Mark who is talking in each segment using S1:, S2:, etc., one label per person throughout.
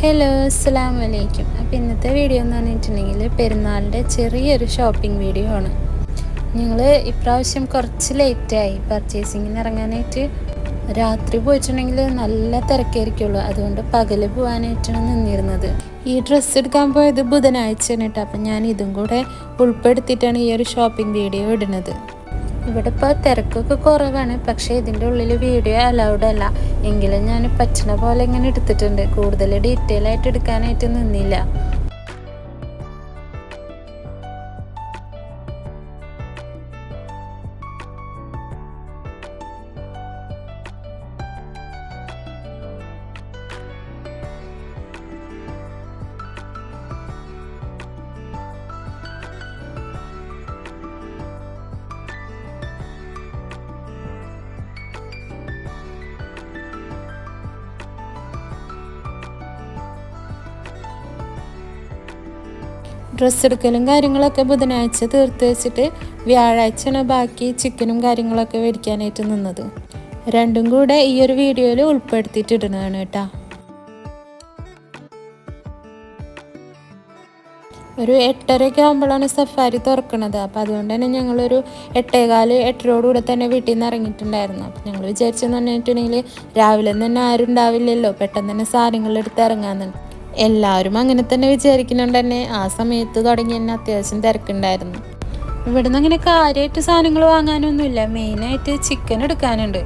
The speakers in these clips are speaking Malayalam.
S1: ഹലോ അസ്സാം വലൈക്കും അപ്പോൾ ഇന്നത്തെ വീഡിയോ എന്ന് പറഞ്ഞിട്ടുണ്ടെങ്കിൽ പെരുന്നാളിന്റെ ചെറിയൊരു ഷോപ്പിംഗ് വീഡിയോ ആണ്. ഞങ്ങൾ ഇപ്രാവശ്യം കുറച്ച് ലേറ്റായി പർച്ചേസിങ്ങിന് ഇറങ്ങാനായിട്ട്? രാത്രി പോയിട്ടുണ്ടെങ്കിൽ നല്ല തിരക്കായിരിക്കുള്ളൂ. അതുകൊണ്ട് പകൽ പോകാനായിട്ടാണ് നിന്നിരുന്നത്. ഈ ഡ്രസ്സ് എടുക്കാൻ പോയത് ബുധനാഴ്ചയാണ് കേട്ടോ. അപ്പം ഞാൻ ഇതും കൂടെ ഉൾപ്പെടുത്തിയിട്ടാണ് ഈ ഒരു ഷോപ്പിംഗ് വീഡിയോ ഇടുന്നത്. ഇവിടെ ഇപ്പോൾ തിരക്കൊക്കെ കുറവാണ് പക്ഷേ ഇതിന്റെ ഉള്ളിൽ വീഡിയോ അലൗഡ് അല്ല. എങ്കിലും ഞാൻ പറ്റണ പോലെ ഇങ്ങനെ എടുത്തിട്ടുണ്ട്. കൂടുതൽ ഡീറ്റെയിൽ ആയിട്ട് എടുക്കാനായിട്ട് നിന്നില്ല. ഡ്രസ്സ് എടുക്കലും കാര്യങ്ങളൊക്കെ ബുധനാഴ്ച തീർത്ത് വെച്ചിട്ട് വ്യാഴാഴ്ചയാണ് ബാക്കി ചിക്കനും കാര്യങ്ങളൊക്കെ മേടിക്കാനായിട്ട് നിന്നത്. രണ്ടും കൂടെ ഈ ഒരു വീഡിയോയിൽ ഉൾപ്പെടുത്തിയിട്ട് ഇടുന്നതാണ് കേട്ടോ. ഒരു എട്ടരയൊക്കെ ആകുമ്പോഴാണ് സഫാരി തുറക്കുന്നത് അപ്പോൾ അതുകൊണ്ട് തന്നെ ഞങ്ങളൊരു എട്ടേകാൽ എട്ടരയോടുകൂടെ തന്നെ വീട്ടിൽ നിന്ന് ഇറങ്ങിയിട്ടുണ്ടായിരുന്നു. അപ്പോൾ ഞങ്ങൾ വിചാരിച്ചെന്ന് പറഞ്ഞിട്ടുണ്ടെങ്കിൽ രാവിലെ തന്നെ ആരും ഉണ്ടാവില്ലല്ലോ. പെട്ടെന്ന് തന്നെ സാധനങ്ങൾ എടുത്ത് ഇറങ്ങാന്നുണ്ട് എല്ലാവരും അങ്ങനെ തന്നെ വിചാരിക്കുന്നുണ്ട് തന്നെ. ആ സമയത്ത് തുടങ്ങി തന്നെ അത്യാവശ്യം തിരക്കുണ്ടായിരുന്നു. ഇവിടുന്ന് അങ്ങനെ കാര്യമായിട്ട് സാധനങ്ങൾ വാങ്ങാനൊന്നുമില്ല. മെയിനായിട്ട് ചിക്കൻ എടുക്കാനുണ്ട്.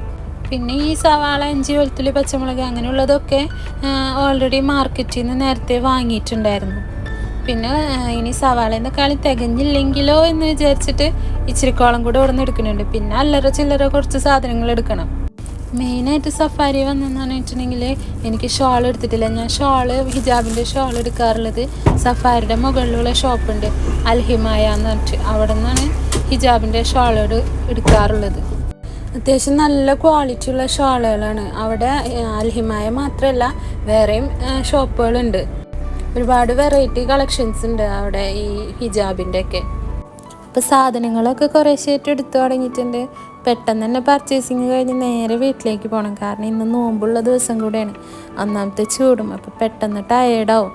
S1: പിന്നെ ഈ സവാള ഇഞ്ചി വെളുത്തുള്ളി പച്ചമുളക് അങ്ങനെയുള്ളതൊക്കെ ഓൾറെഡി മാർക്കറ്റിൽ നിന്ന് നേരത്തെ വാങ്ങിയിട്ടുണ്ടായിരുന്നു. പിന്നെ ഇനി സവാള കളി തികഞ്ഞില്ലെങ്കിലോ എന്ന് വിചാരിച്ചിട്ട് ഇച്ചിരിക്കോളം കൂടെ ഇവിടെ നിന്ന് എടുക്കുന്നുണ്ട് പിന്നെ അല്ലറ ചില്ലറ കുറച്ച് സാധനങ്ങൾ എടുക്കണം. മെയിനായിട്ട് സഫാരി വന്നതെന്ന് പറഞ്ഞിട്ടുണ്ടെങ്കിൽ എനിക്ക് ഷോൾ എടുത്തിട്ടില്ല. ഞാൻ ഷോൾ ഹിജാബിന്റെ ഷോൾ എടുക്കാറുള്ളത് സഫാരിയുടെ മുകളിലുള്ള ഷോപ്പുണ്ട്. അൽഹിമായ എന്ന് പറഞ്ഞിട്ട് അവിടെ നിന്നാണ് ഹിജാബിന്റെ ഷോളോട് എടുക്കാറുള്ളത്. അത്യാവശ്യം നല്ല ക്വാളിറ്റി ഉള്ള ഷോളുകളാണ്. അവിടെ അൽഹിമായ മാത്രമല്ല വേറെയും ഷോപ്പുകളുണ്ട്. ഒരുപാട് വെറൈറ്റി കളക്ഷൻസ് ഉണ്ട് അവിടെ ഈ ഹിജാബിന്റെ ഒക്കെ അപ്പോൾ സാധനങ്ങളൊക്കെ കുറേശ്ശേറ്റ് എടുത്തു തുടങ്ങിയിട്ടുണ്ട്. പെട്ടെന്ന് തന്നെ പർച്ചേസിങ് കഴിഞ്ഞ് നേരെ വീട്ടിലേക്ക് പോകണം കാരണം ഇന്ന് നോമ്പുള്ള ദിവസം കൂടെയാണ്. ഒന്നാമത്തെ ചൂടും. അപ്പോൾ പെട്ടെന്ന് ടയേർഡാവും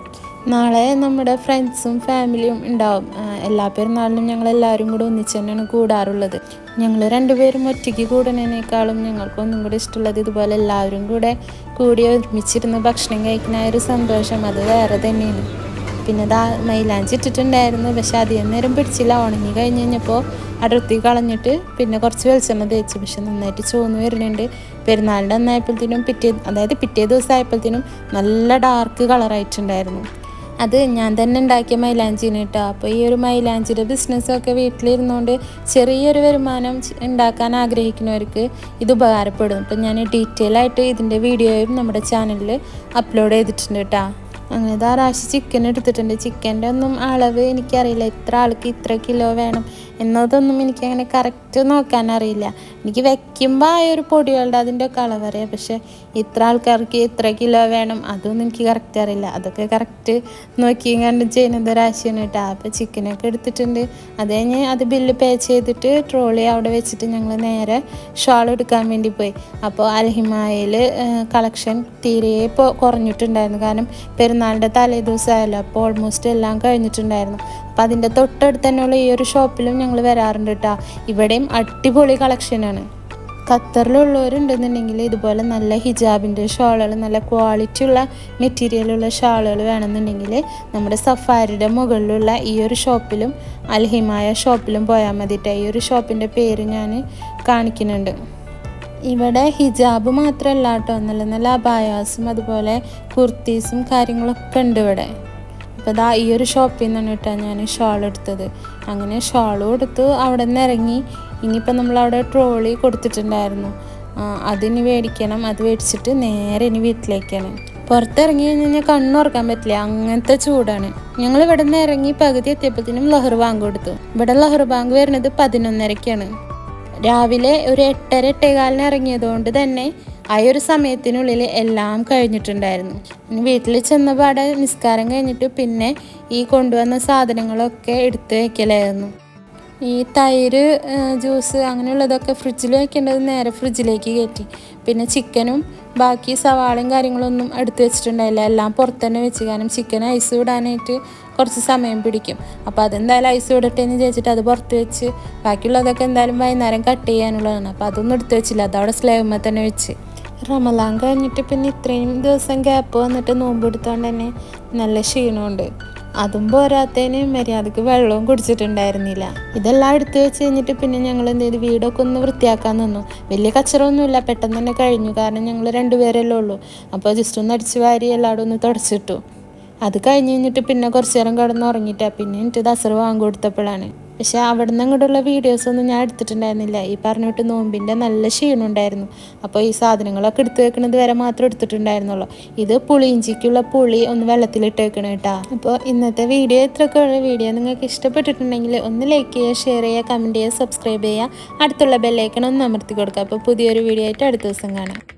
S1: നാളെ നമ്മുടെ ഫ്രണ്ട്സും ഫാമിലിയും ഉണ്ടാവും. എല്ലാ പെരുന്നാളിനും ഞങ്ങൾ എല്ലാവരും കൂടെ ഒന്നിച്ച് തന്നെയാണ് കൂടാറുള്ളത്. ഞങ്ങൾ രണ്ടുപേരും ഒറ്റയ്ക്ക് കൂടുന്നതിനേക്കാളും ഞങ്ങൾക്ക് ഒന്നും കൂടി ഇഷ്ടമുള്ളത് ഇതുപോലെ എല്ലാവരും കൂടെ കൂടി ഒരുമിച്ചിരുന്ന് ഭക്ഷണം കഴിക്കുന്ന ഒരു സന്തോഷം അത് വേറെ തന്നെയാണ്. പിന്നെ ദാ മൈലാഞ്ചി ഇട്ടിട്ടുണ്ടായിരുന്നു. പക്ഷെ അധികം നേരം പിടിച്ചില്ല. ഉണങ്ങി കഴിഞ്ഞ് കഴിഞ്ഞപ്പോൾ അടർത്തി കളഞ്ഞിട്ട് പിന്നെ കുറച്ച് വെളിച്ചെണ്ണ തേച്ച് പക്ഷെ നന്നായിട്ട് ചുവന്ന് വരുന്നുണ്ട്. പെരുന്നാളിന്റെ അന്നായപ്പോഴത്തേനും പിറ്റേ അതായത് പിറ്റേ ദിവസം ആയപ്പോഴത്തേനും നല്ല ഡാർക്ക് കളറായിട്ടുണ്ടായിരുന്നു അത് ഞാൻ തന്നെ ഉണ്ടാക്കിയ മൈലാഞ്ചിന് കേട്ടോ. അപ്പോൾ ഈ ഒരു മൈലാഞ്ചിയുടെ ബിസിനസ്സൊക്കെ വീട്ടിലിരുന്നുകൊണ്ട് ചെറിയൊരു വരുമാനം ഉണ്ടാക്കാൻ ആഗ്രഹിക്കുന്നവർക്ക് ഇത് ഉപകാരപ്പെടും. അപ്പം ഞാൻ ഡീറ്റെയിൽ ആയിട്ട് ഇതിന്റെ വീഡിയോയും നമ്മുടെ ചാനലിൽ അപ്ലോഡ് ചെയ്തിട്ടുണ്ട് കേട്ടോ. അങ്ങനെ ധാരാശി ചിക്കൻ എടുത്തിട്ടുണ്ട്. ചിക്കന്റെ ഒന്നും അളവ് എനിക്കറിയില്ല. ഇത്ര ആൾക്ക് ഇത്ര കിലോ വേണം? എന്നതൊന്നും എനിക്ക് എനിക്കങ്ങനെ കറക്റ്റ് നോക്കാൻ അറിയില്ല എനിക്ക് വെക്കുമ്പോൾ ആ ഒരു പൊടികളുടെ അതിന്റെ ഒക്കെ അളവറിയാം പക്ഷേ ഇത്ര ആൾക്കാർക്ക് ഇത്ര കിലോ വേണം അതൊന്നും എനിക്ക് കറക്റ്റ് അറിയില്ല. അതൊക്കെ കറക്റ്റ് നോക്കി കണ്ട് ചെയ്യുന്നത് ഒരാശയാണ് കേട്ടോ. അപ്പോൾ ചിക്കനൊക്കെ എടുത്തിട്ടുണ്ട്. അത് കഴിഞ്ഞ് അത് ബില്ല് പേ ചെയ്തിട്ട് ട്രോളി അവിടെ വെച്ചിട്ട് ഞങ്ങൾ നേരെ ഷാൾ എടുക്കാൻ വേണ്ടി പോയി. അപ്പോൾ അൽഹിമായിൽ കളക്ഷൻ തീരെ ഇപ്പോൾ കുറഞ്ഞിട്ടുണ്ടായിരുന്നു. കാരണം പെരുന്നാളിന്റെ തലേ ദിവസമായല്ലോ അപ്പോൾ ഓൾമോസ്റ്റ് എല്ലാം കഴിഞ്ഞിട്ടുണ്ടായിരുന്നു. അപ്പം അതിന്റെ തൊട്ടടുത്ത് തന്നെയുള്ള ഈ ഒരു ഷോപ്പിലും ഞങ്ങൾ വരാറുണ്ട് കേട്ടോ ഇവിടെയും അടിപൊളി കളക്ഷനാണ് ഖത്തറിലുള്ളവരുണ്ടെന്നുണ്ടെങ്കിൽ ഇതുപോലെ നല്ല ഹിജാബിന്റെ ഷാളുകൾ നല്ല ക്വാളിറ്റി ഉള്ള മെറ്റീരിയലുള്ള ഷാളുകൾ വേണമെന്നുണ്ടെങ്കിൽ നമ്മുടെ സഫാരിയുടെ മുകളിലുള്ള ഈ ഒരു ഷോപ്പിലും അൽഹിമായ ഷോപ്പിലും പോയാൽ മതിയിട്ട് ഈ ഒരു ഷോപ്പിന്റെ പേര് ഞാൻ കാണിക്കുന്നുണ്ട്. ഇവിടെ ഹിജാബ് മാത്രമല്ല കേട്ടോ നല്ല നല്ല അബായാസും അതുപോലെ കുർത്തീസും കാര്യങ്ങളൊക്കെ ഉണ്ട് ഇവിടെ. അപ്പോൾ ഇതാ ഈ ഒരു ഷോപ്പിൽ നിന്നാണ് ഞാൻ ഷാൾ എടുത്തത്. അങ്ങനെ ഷാളും എടുത്ത് അവിടെ നിന്ന് ഇറങ്ങി. ഇനിയിപ്പോൾ നമ്മളവിടെ ട്രോളി കൊടുത്തിട്ടുണ്ടായിരുന്നു. അതിന് അതിനി മേടിക്കണം അത് മേടിച്ചിട്ട് നേരെ ഇനി വീട്ടിലേക്കാണ്. പുറത്തിറങ്ങി കഴിഞ്ഞാൽ കണ്ണുറക്കാൻ പറ്റില്ല അങ്ങനത്തെ ചൂടാണ്. ഞങ്ങൾ ഇവിടെ നിന്ന് ഇറങ്ങി പകുതി എത്തിയപ്പോഴത്തേനും ലഹർ ബാങ്ക് കൊടുത്തു. ഇവിടെ ലഹർ ബാങ്ക് വരുന്നത് പതിനൊന്നരക്കാണ്. രാവിലെ ഒരു എട്ടര എട്ടേകാലിന് ഇറങ്ങിയതുകൊണ്ട് തന്നെ ആ ഒരു സമയത്തിനുള്ളിൽ എല്ലാം കഴിഞ്ഞിട്ടുണ്ടായിരുന്നു. വീട്ടിൽ ചെന്നപാടെ നിസ്കാരം കഴിഞ്ഞിട്ട് പിന്നെ ഈ കൊണ്ടുവന്ന സാധനങ്ങളൊക്കെ എടുത്തു വയ്ക്കലായിരുന്നു ഈ തൈര് ജ്യൂസ് അങ്ങനെയുള്ളതൊക്കെ ഫ്രിഡ്ജിൽ വെക്കേണ്ടത് നേരെ ഫ്രിഡ്ജിലേക്ക് കയറ്റി. പിന്നെ ചിക്കനും ബാക്കി സവാളയും കാര്യങ്ങളൊന്നും എടുത്തു വെച്ചിട്ടുണ്ടായില്ല. എല്ലാം പുറത്ത് തന്നെ വെച്ച്. കാരണം ചിക്കൻ ഐസ് വിടാനായിട്ട് കുറച്ച് സമയം പിടിക്കും. അപ്പോൾ അതെന്തായാലും ഐസ് വിടട്ടെ എന്ന് ചോദിച്ചിട്ട് അത് പുറത്ത് വെച്ച് ബാക്കിയുള്ളതൊക്കെ എന്തായാലും വൈകുന്നേരം കട്ട് ചെയ്യാനുള്ളതാണ്. അപ്പോൾ അതൊന്നും എടുത്ത് വെച്ചില്ല. അതവിടെ സ്ലേവുമ്മ തന്നെ വെച്ച്. റമലാൻ കഴിഞ്ഞിട്ട് പിന്നെ ഇത്രയും ദിവസം ഗ്യാപ്പ് വന്നിട്ട് നോമ്പ് എടുത്തോണ്ട് തന്നെ നല്ല ക്ഷീണമുണ്ട്. അതും പോരാത്തതിന് മര്യാദയ്ക്ക് വെള്ളവും കുടിച്ചിട്ടുണ്ടായിരുന്നില്ല. ഇതെല്ലാം എടുത്തു വെച്ച് കഴിഞ്ഞിട്ട് പിന്നെ ഞങ്ങൾ എന്ത് ചെയ്തു? വീടൊക്കെ ഒന്ന് വൃത്തിയാക്കാൻ നിന്നു. വലിയ കച്ചറൊന്നുമില്ല. പെട്ടെന്ന് തന്നെ കഴിഞ്ഞു. കാരണം ഞങ്ങൾ രണ്ടുപേരല്ലേ ഉള്ളൂ. അപ്പോൾ ജസ്റ്റ് ഒന്ന് അടിച്ചു വാരി എല്ലായിടും ഒന്ന് തുടച്ചിട്ടു. അത് കഴിഞ്ഞ് കഴിഞ്ഞിട്ട് പിന്നെ കുറച്ച് നേരം കിടന്ന് ഉറങ്ങിയിട്ടാ പിന്നെ എനിക്ക് ദസറ വാങ്ങി കൊടുത്തപ്പോഴാണ്. പക്ഷെ അവിടെ നിന്ന് അങ്ങോട്ടുള്ള വീഡിയോസൊന്നും ഞാൻ എടുത്തിട്ടുണ്ടായിരുന്നില്ല. ഈ പറഞ്ഞിട്ട് നോമ്പിന്റെ നല്ല ക്ഷീണം ഉണ്ടായിരുന്നു. അപ്പോൾ ഈ സാധനങ്ങളൊക്കെ എടുത്തു വെക്കുന്നത് വരെ മാത്രം എടുത്തിട്ടുണ്ടായിരുന്നുള്ളൂ. ഇത് പുളിയിഞ്ചിക്കുള്ള പുളി ഒന്ന് വെള്ളത്തിലിട്ട് വെക്കണം കേട്ടോ. അപ്പോൾ ഇന്നത്തെ വീഡിയോ ഇത്രയൊക്കെ ഉള്ള. വീഡിയോ നിങ്ങൾക്ക് ഇഷ്ടപ്പെട്ടിട്ടുണ്ടെങ്കിൽ ഒന്ന് ലൈക്ക് ചെയ്യുക ഷെയർ ചെയ്യുക കമന്റ് ചെയ്യുക സബ്സ്ക്രൈബ് ചെയ്യുക. അടുത്തുള്ള ബെല്ലൈക്കൺ ഒന്ന് അമർത്തി കൊടുക്കുക. അപ്പോൾ പുതിയൊരു വീഡിയോ ആയിട്ട് അടുത്ത ദിവസം കാണാം.